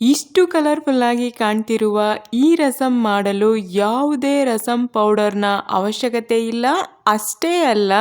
ಇಷ್ಟು ಕಲರ್ಫುಲ್ ಆಗಿ ಕಾಣ್ತಿರುವ ಈ ರಸಂ ಮಾಡಲು ಯಾವುದೇ ರಸಂ ಪೌಡರ್ನ ಅವಶ್ಯಕತೆ ಇಲ್ಲ. ಅಷ್ಟೇ ಅಲ್ಲ,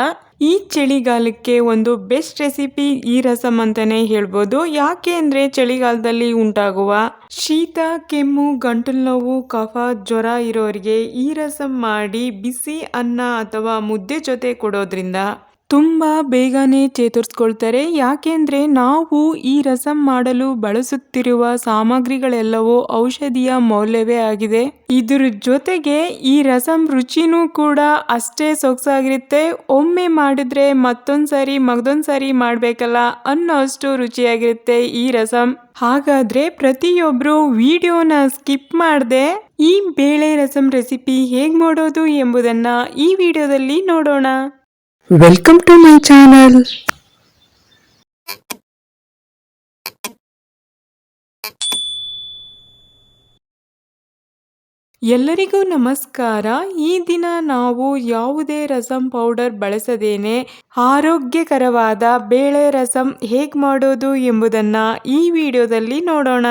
ಈ ಚಳಿಗಾಲಕ್ಕೆ ಒಂದು ಬೆಸ್ಟ್ ರೆಸಿಪಿ ಈ ರಸಂ ಅಂತಾನೆ ಹೇಳ್ಬೋದು. ಯಾಕೆ ಅಂದರೆ ಚಳಿಗಾಲದಲ್ಲಿ ಉಂಟಾಗುವ ಶೀತ, ಕೆಮ್ಮು ಗಂಟಲು ನೋವು, ಕಫ, ಜ್ವರ ಇರೋರಿಗೆ ಈ ರಸಂ ಮಾಡಿ ಬಿಸಿ ಅನ್ನ ಅಥವಾ ಮುದ್ದೆ ಜೊತೆ ಕೊಡೋದ್ರಿಂದ ತುಂಬ ಬೇಗನೆ ಚೇತರಿಸ್ಕೊಳ್ತಾರೆ. ಯಾಕೆಂದರೆ ನಾವು ಈ ರಸಂ ಮಾಡಲು ಬಳಸುತ್ತಿರುವ ಸಾಮಗ್ರಿಗಳೆಲ್ಲವೂ ಔಷಧಿಯ ಮೌಲ್ಯವೇ ಆಗಿದೆ. ಇದ್ರ ಜೊತೆಗೆ ಈ ರಸಂ ರುಚಿನೂ ಕೂಡ ಅಷ್ಟೇ ಸೊಗಸಾಗಿರುತ್ತೆ. ಒಮ್ಮೆ ಮಾಡಿದ್ರೆ ಮತ್ತೊಂದು ಸಾರಿ ಮಗದೊಂದು ಸಾರಿ ಮಾಡಬೇಕಲ್ಲ ಅನ್ನೋ ಅಷ್ಟು ರುಚಿಯಾಗಿರುತ್ತೆ ಈ ರಸಂ. ಹಾಗಾದರೆ ಪ್ರತಿಯೊಬ್ಬರು ವಿಡಿಯೋನ ಸ್ಕಿಪ್ ಮಾಡದೆ ಈ ಬೇಳೆ ರಸಂ ರೆಸಿಪಿ ಹೇಗೆ ಮಾಡೋದು ಎಂಬುದನ್ನು ಈ ವಿಡಿಯೋದಲ್ಲಿ ನೋಡೋಣ. ವೆಲ್ಕಮ್ ಟು ಮೈ ಚಾನಲ್ ಎಲ್ಲರಿಗೂ ನಮಸ್ಕಾರ. ಈ ದಿನ ನಾವು ಯಾವುದೇ ರಸಂ ಪೌಡರ್ ಬಳಸದೇನೆ ಆರೋಗ್ಯಕರವಾದ ಬೇಳೆ ರಸಂ ಹೇಗೆ ಮಾಡೋದು ಎಂಬುದನ್ನು ಈ ವಿಡಿಯೋದಲ್ಲಿ ನೋಡೋಣ.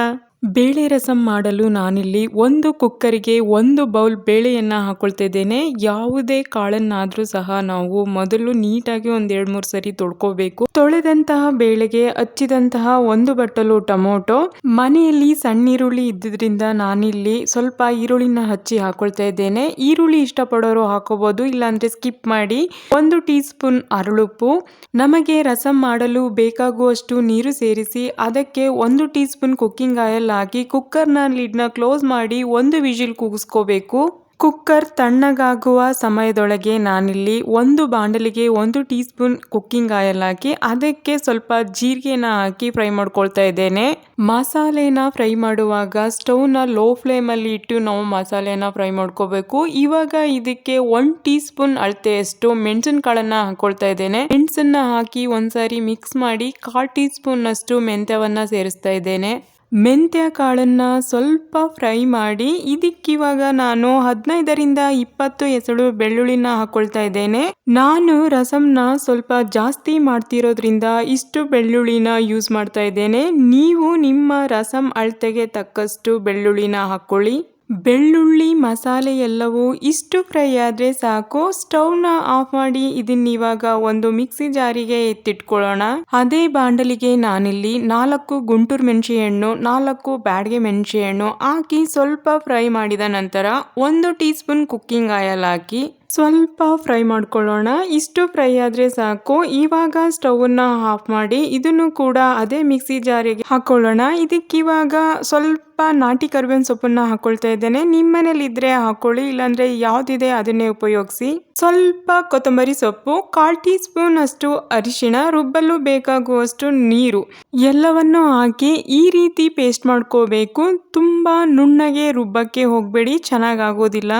ಬೇಳೆ ರಸಂ ಮಾಡಲು ನಾನಿಲ್ಲಿ ಒಂದು ಕುಕ್ಕರಿಗೆ ಒಂದು ಬೌಲ್ ಬೇಳೆಯನ್ನು ಹಾಕೊಳ್ತಾ ಇದ್ದೇನೆ ಯಾವುದೇ ಕಾಳನ್ನಾದರೂ ಸಹ ನಾವು ಮೊದಲು ನೀಟಾಗಿ ಒಂದು ಎರಡು ಮೂರು ಸರಿ ತೊಳ್ಕೋಬೇಕು. ತೊಳೆದಂತಹ ಬೇಳೆಗೆ ಹಚ್ಚಿದಂತಹ ಒಂದು ಬಟ್ಟಲು ಟೊಮೊಟೊ. ಮನೆಯಲ್ಲಿ ಸಣ್ಣ ಈರುಳ್ಳಿ ಇದ್ದಿದ್ರಿಂದ ನಾನಿಲ್ಲಿ ಸ್ವಲ್ಪ ಈರುಳ್ಳಿನ ಹಚ್ಚಿ ಹಾಕೊಳ್ತಾ ಇದ್ದೇನೆ ಈರುಳ್ಳಿ ಇಷ್ಟಪಡೋರು ಹಾಕೋಬಹುದು ಇಲ್ಲಾಂದ್ರೆ ಸ್ಕಿಪ್ ಮಾಡಿ. ಒಂದು ಟೀ ಸ್ಪೂನ್ ಅರಳುಪ್ಪು. ನಮಗೆ ರಸಂ ಮಾಡಲು ಬೇಕಾಗುವಷ್ಟು ನೀರು ಸೇರಿಸಿ, ಅದಕ್ಕೆ ಒಂದು ಟೀ ಸ್ಪೂನ್ ಕುಕ್ಕಿಂಗ್ ಆಯಿಲ್ ಹಾಕಿ ಕುಕ್ಕರ್ನ ಲಿಡ್ನ ಕ್ಲೋಸ್ ಮಾಡಿ ಒಂದು ವಿಜಿಲ್ ಕೂಗಿಸ್ಕೋಬೇಕು. ಕುಕ್ಕರ್ ತಣ್ಣಗಾಗುವ ಸಮಯದೊಳಗೆ ನಾನಿಲ್ಲಿ ಒಂದು ಬಾಂಡಲಿಗೆ ಒಂದು ಟೀ ಸ್ಪೂನ್ ಕುಕ್ಕಿಂಗ್ ಆಯಿಲ್ ಹಾಕಿ, ಅದಕ್ಕೆ ಸ್ವಲ್ಪ ಜೀರಿಗೆನ ಹಾಕಿ ಫ್ರೈ ಮಾಡ್ಕೊಳ್ತಾ ಇದ್ದೇನೆ. ಮಸಾಲೆನ ಫ್ರೈ ಮಾಡುವಾಗ ಸ್ಟೌವ್ನ ಲೋ ಫ್ಲೇಮಲ್ಲಿ ಇಟ್ಟು ನಾವು ಮಸಾಲೆನ ಫ್ರೈ ಮಾಡ್ಕೋಬೇಕು. ಇವಾಗ ಇದಕ್ಕೆ ಒನ್ ಟೀ ಸ್ಪೂನ್ ಅಳತೆಯಷ್ಟು ಮೆಣಸಿನಕಾಳನ್ನ ಹಾಕೊಳ್ತಾ ಇದ್ದೇನೆ. ಮೆಣಸನ್ನ ಹಾಕಿ ಒಂದ್ಸಾರಿ ಮಿಕ್ಸ್ ಮಾಡಿ ಕಾಲ್ ಟೀ ಸ್ಪೂನ್ ಅಷ್ಟು ಮೆಂತ್ಯವನ್ನ ಸೇರಿಸ್ತಾ ಇದ್ದೇನೆ. ಮೆಂತ್ಯ ಕಾಳನ್ನು ಸ್ವಲ್ಪ ಫ್ರೈ ಮಾಡಿ ಇದಕ್ಕಿವಾಗ ನಾನು ಹದಿನೈದರಿಂದ ಇಪ್ಪತ್ತು ಎಸಳು ಬೆಳ್ಳುಳ್ಳಿನ ಹಾಕೊಳ್ತಾ ಇದ್ದೇನೆ. ನಾನು ರಸಂನ ಸ್ವಲ್ಪ ಜಾಸ್ತಿ ಮಾಡ್ತಿರೋದ್ರಿಂದ ಇಷ್ಟು ಬೆಳ್ಳುಳ್ಳಿನ ಯೂಸ್ ಮಾಡ್ತಾ ಇದ್ದೇನೆ. ನೀವು ನಿಮ್ಮ ರಸಂ ಅಳತೆಗೆ ತಕ್ಕಷ್ಟು ಬೆಳ್ಳುಳ್ಳಿನ ಹಾಕೊಳ್ಳಿ ಬೆಳ್ಳುಳ್ಳಿ ಮಸಾಲೆ ಎಲ್ಲವೂ ಇಷ್ಟು ಫ್ರೈ ಆದರೆ ಸಾಕು. ಸ್ಟವ್ನ ಆಫ್ ಮಾಡಿ ಇದನ್ನ ಇವಾಗ ಒಂದು ಮಿಕ್ಸಿ ಜಾರಿಗೆ ಎತ್ತಿಟ್ಕೊಳ್ಳೋಣ. ಅದೇ ಬಾಂಡಲಿಗೆ ನಾನಿಲ್ಲಿ ನಾಲ್ಕು ಗುಂಟೂರು ಮೆಣಸೆ ಹಣ್ಣು ನಾಲ್ಕು ಬ್ಯಾಡ್ಗೆ ಮೆಣಸೆ ಹಣ್ಣು ಹಾಕಿ ಸ್ವಲ್ಪ ಫ್ರೈ ಮಾಡಿದ ನಂತರ ಒಂದು ಟೀ ಸ್ಪೂನ್ ಕುಕ್ಕಿಂಗ್ ಆಯಲ್ ಹಾಕಿ ಸ್ವಲ್ಪ ಫ್ರೈ ಮಾಡ್ಕೊಳ್ಳೋಣ. ಇಷ್ಟು ಫ್ರೈ ಆದರೆ ಸಾಕು. ಇವಾಗ ಸ್ಟವನ್ನು ಆಫ್ ಮಾಡಿ ಇದನ್ನು ಕೂಡ ಅದೇ ಮಿಕ್ಸಿ ಜಾರಿಗೆ ಹಾಕೊಳ್ಳೋಣ. ಇದಕ್ಕಿವಾಗ ಸ್ವಲ್ಪ ನಾಟಿ ಕರಿಬೇವಿನ ಸೊಪ್ಪನ್ನ ಹಾಕೊಳ್ತಾ ಇದ್ದೇನೆ. ನಿಮ್ಮ ಮನೇಲಿದ್ರೆ ಹಾಕೊಳ್ಳಿ, ಇಲ್ಲಾಂದ್ರೆ ಯಾವ್ದಿದೆ ಅದನ್ನೇ ಉಪಯೋಗಿಸಿ. ಸ್ವಲ್ಪ ಕೊತ್ತಂಬರಿ ಸೊಪ್ಪು, ಕಾಲ್ ಟೀ ಸ್ಪೂನ್ ಅಷ್ಟು ಅರಿಶಿಣ, ರುಬ್ಬಲು ಬೇಕಾಗುವಷ್ಟು ನೀರು. ಎಲ್ಲವನ್ನು ಹಾಕಿ ಈ ರೀತಿ ಪೇಸ್ಟ್ ಮಾಡ್ಕೋಬೇಕು. ತುಂಬಾ ನುಣ್ಣಗೆ ರುಬ್ಬಕ್ಕೆ ಹೋಗಬೇಡಿ ಚೆನ್ನಾಗಾಗೋದಿಲ್ಲ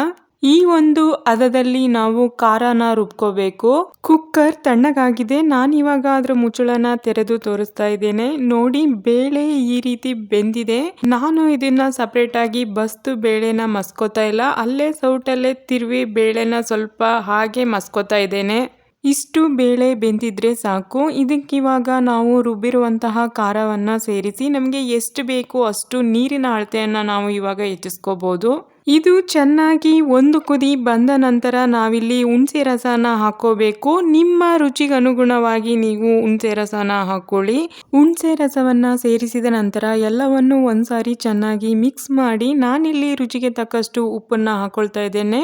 ಈ ಒಂದು ಹದದಲ್ಲಿ ನಾವು ಖಾರನ ರುಬ್ಕೋಬೇಕು. ಕುಕ್ಕರ್ ತಣ್ಣಗಾಗಿದೆ. ನಾನು ಇವಾಗ ಅದ್ರ ಮುಚ್ಚಳನ ತೆರೆದು ತೋರಿಸ್ತಾ ಇದ್ದೇನೆ. ನೋಡಿ, ಬೇಳೆ ಈ ರೀತಿ ಬೆಂದಿದೆ. ನಾನು ಇದನ್ನ ಸಪ್ರೇಟ್ ಆಗಿ ಬಸ್ತು ಬೇಳೆನ ಮಸ್ಕೋತಾ ಇಲ್ಲ. ಅಲ್ಲೇ ಸೌಟಲ್ಲೇ ತಿರುವಿ ಬೇಳೆನ ಸ್ವಲ್ಪ ಹಾಗೆ ಮಸ್ಕೋತಾ ಇದ್ದೇನೆ. ಇಷ್ಟು ಬೇಳೆ ಬೆಂದಿದ್ರೆ ಸಾಕು. ಇದಕ್ಕಿವಾಗ ನಾವು ರುಬ್ಬಿರುವಂತಹ ಖಾರವನ್ನು ಸೇರಿಸಿ, ನಮಗೆ ಎಷ್ಟು ಬೇಕು ಅಷ್ಟು ನೀರಿನ ಅಳತೆಯನ್ನು ನಾವು ಇವಾಗ ಹೆಚ್ಚಿಸ್ಕೋಬಹುದು ಇದು ಚೆನ್ನಾಗಿ ಒಂದು ಕುದಿ ಬಂದ ನಂತರ ನಾವಿಲ್ಲಿ ಹುಣಸೆ ರಸನ ಹಾಕೋಬೇಕು. ನಿಮ್ಮ ರುಚಿಗೆ ಅನುಗುಣವಾಗಿ ನೀವು ಹುಣಸೆ ರಸನ ಹಾಕೊಳ್ಳಿ. ಹುಣಸೆ ರಸವನ್ನ ಸೇರಿಸಿದ ನಂತರ ಎಲ್ಲವನ್ನು ಒಂದ್ಸಾರಿ ಚೆನ್ನಾಗಿ ಮಿಕ್ಸ್ ಮಾಡಿ ನಾನಿಲ್ಲಿ ರುಚಿಗೆ ತಕ್ಕಷ್ಟು ಉಪ್ಪನ್ನ ಹಾಕೊಳ್ತಾ ಇದ್ದೇನೆ.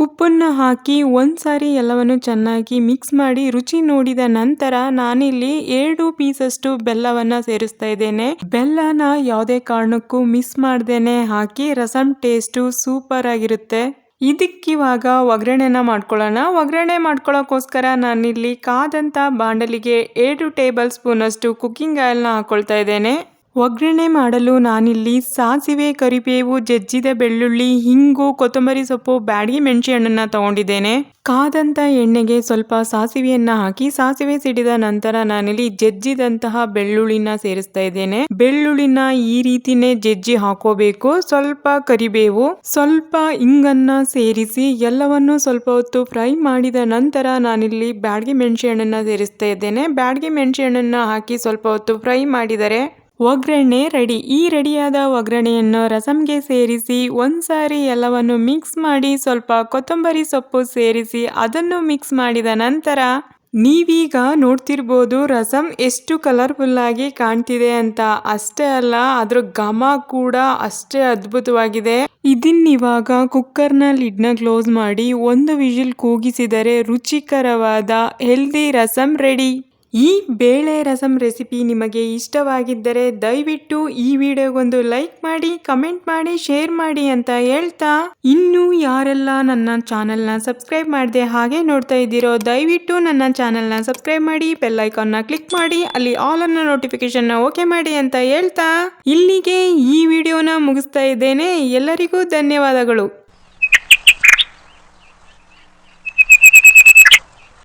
ಉಪ್ಪನ್ನ ಹಾಕಿ ಒಂದ್ಸಾರಿ ಎಲ್ಲವನ್ನು ಚೆನ್ನಾಗಿ ಮಿಕ್ಸ್ ಮಾಡಿ ರುಚಿ ನೋಡಿದ ನಂತರ ನಾನಿಲ್ಲಿ ಎರಡು ಪೀಸಷ್ಟು ಬೆಲ್ಲವನ್ನ ಸೇರಿಸ್ತಾ ಇದ್ದೇನೆ. ಬೆಲ್ಲನ ಯಾವುದೇ ಕಾರಣಕ್ಕೂ ಮಿಸ್ ಮಾಡ್ದೇನೆ. ಹಾಕಿ ರಸಂ ಟೇಸ್ಟು ಸೂಪರ್ ಆಗಿರುತ್ತೆ. ಇದಕ್ಕಿವಾಗ ಒಗ್ಗರಣೆನ ಮಾಡ್ಕೊಳ್ಳೋಣ. ಒಗ್ಗರಣೆ ಮಾಡ್ಕೊಳ್ಳೋಕ್ಕೋಸ್ಕರ ನಾನಿಲ್ಲಿ ಕಾದಂಥ ಬಾಂಡಲಿಗೆ ಏಳು ಟೇಬಲ್ ಸ್ಪೂನಷ್ಟು ಕುಕ್ಕಿಂಗ್ ಆಯಿಲ್ನ ಹಾಕ್ಕೊಳ್ತಾ ಇದ್ದೇನೆ. ಒಗ್ಗರಣೆ ಮಾಡಲು ನಾನಿಲ್ಲಿ ಸಾಸಿವೆ, ಕರಿಬೇವು, ಜಜ್ಜಿದ ಬೆಳ್ಳುಳ್ಳಿ, ಹಿಂಗು, ಕೊತ್ತಂಬರಿ ಸೊಪ್ಪು, ಬ್ಯಾಡಗಿ ಮೆಣಸಿ ಹಣ್ಣನ್ನು ತಗೊಂಡಿದ್ದೇನೆ. ಕಾದಂಥ ಎಣ್ಣೆಗೆ ಸ್ವಲ್ಪ ಸಾಸಿವೆಯನ್ನು ಹಾಕಿ ಸಾಸಿವೆ ಸಿಡಿದ ನಂತರ ನಾನಿಲ್ಲಿ ಜಜ್ಜಿದಂತಹ ಬೆಳ್ಳುಳ್ಳಿನ ಸೇರಿಸ್ತಾ ಇದ್ದೇನೆ. ಬೆಳ್ಳುಳ್ಳಿನ ಈ ರೀತಿನೇ ಜಜ್ಜಿ ಹಾಕೋಬೇಕು. ಸ್ವಲ್ಪ ಕರಿಬೇವು, ಸ್ವಲ್ಪ ಇಂಗನ್ನ ಸೇರಿಸಿ ಎಲ್ಲವನ್ನು ಸ್ವಲ್ಪ ಹೊತ್ತು ಫ್ರೈ ಮಾಡಿದ ನಂತರ ನಾನಿಲ್ಲಿ ಬ್ಯಾಡಗಿ ಮೆಣಸಿ ಹಣ್ಣನ್ನು ಸೇರಿಸ್ತಾ ಇದ್ದೇನೆ. ಬ್ಯಾಡಗಿ ಮೆಣಸಿನ ಹಣ್ಣನ್ನು ಹಾಕಿ ಸ್ವಲ್ಪ ಹೊತ್ತು ಫ್ರೈ ಮಾಡಿದರೆ ಒಗ್ಗರಣೆ ರೆಡಿ. ಈ ರೆಡಿಯಾದ ಒಗ್ಗರಣೆಯನ್ನು ರಸಂಗೆ ಸೇರಿಸಿ ಒಂದ್ಸಾರಿ ಎಲ್ಲವನ್ನು ಮಿಕ್ಸ್ ಮಾಡಿ ಸ್ವಲ್ಪ ಕೊತ್ತಂಬರಿ ಸೊಪ್ಪು ಸೇರಿಸಿ ಅದನ್ನು ಮಿಕ್ಸ್ ಮಾಡಿದ ನಂತರ ನೀವೀಗ ನೋಡ್ತಿರ್ಬೋದು ರಸಂ ಎಷ್ಟು ಕಲರ್ಫುಲ್ ಆಗಿ ಕಾಣ್ತಿದೆ ಅಂತ. ಅಷ್ಟೇ ಅಲ್ಲ, ಅದ್ರ ಘಮ ಕೂಡ ಅಷ್ಟೇ ಅದ್ಭುತವಾಗಿದೆ. ಇದನ್ನಿವಾಗ ಕುಕ್ಕರ್ನ ಲಿಡ್ನ ಕ್ಲೋಸ್ ಮಾಡಿ ಒಂದು ವಿಜಿಲ್ ಕೂಗಿಸಿದರೆ ರುಚಿಕರವಾದ ಹೆಲ್ದಿ ರಸಂ ರೆಡಿ. ಈ ಬೇಳೆ ರಸಂ ರೆಸಿಪಿ ನಿಮಗೆ ಇಷ್ಟವಾಗಿದ್ದರೆ ದಯವಿಟ್ಟು ಈ ವಿಡಿಯೋಗೊಂದು ಲೈಕ್ ಮಾಡಿ, ಕಮೆಂಟ್ ಮಾಡಿ, ಶೇರ್ ಮಾಡಿ ಅಂತ ಹೇಳ್ತಾ. ಇನ್ನು ಯಾರೆಲ್ಲ ನನ್ನ ಚಾನೆಲ್ನ ಸಬ್ಸ್ಕ್ರೈಬ್ ಮಾಡಿದೆ ಹಾಗೆ ನೋಡ್ತಾ ಇದ್ದೀರೋ, ದಯವಿಟ್ಟು ನನ್ನ ಚಾನೆಲ್ನ ಸಬ್ಸ್ಕ್ರೈಬ್ ಮಾಡಿ, ಬೆಲ್ ಐಕಾನ್ನ ಕ್ಲಿಕ್ ಮಾಡಿ, ಅಲ್ಲಿ ಆಲ್ ಅನ್ನ ನೋಟಿಫಿಕೇಶನ್ನ ಓಕೆ ಮಾಡಿ ಅಂತ ಹೇಳ್ತಾ. ಇಲ್ಲಿಗೆ ಈ ವಿಡಿಯೋನ ಮುಗಿಸ್ತಾ ಇದ್ದೇನೆ. ಎಲ್ಲರಿಗೂ ಧನ್ಯವಾದಗಳು.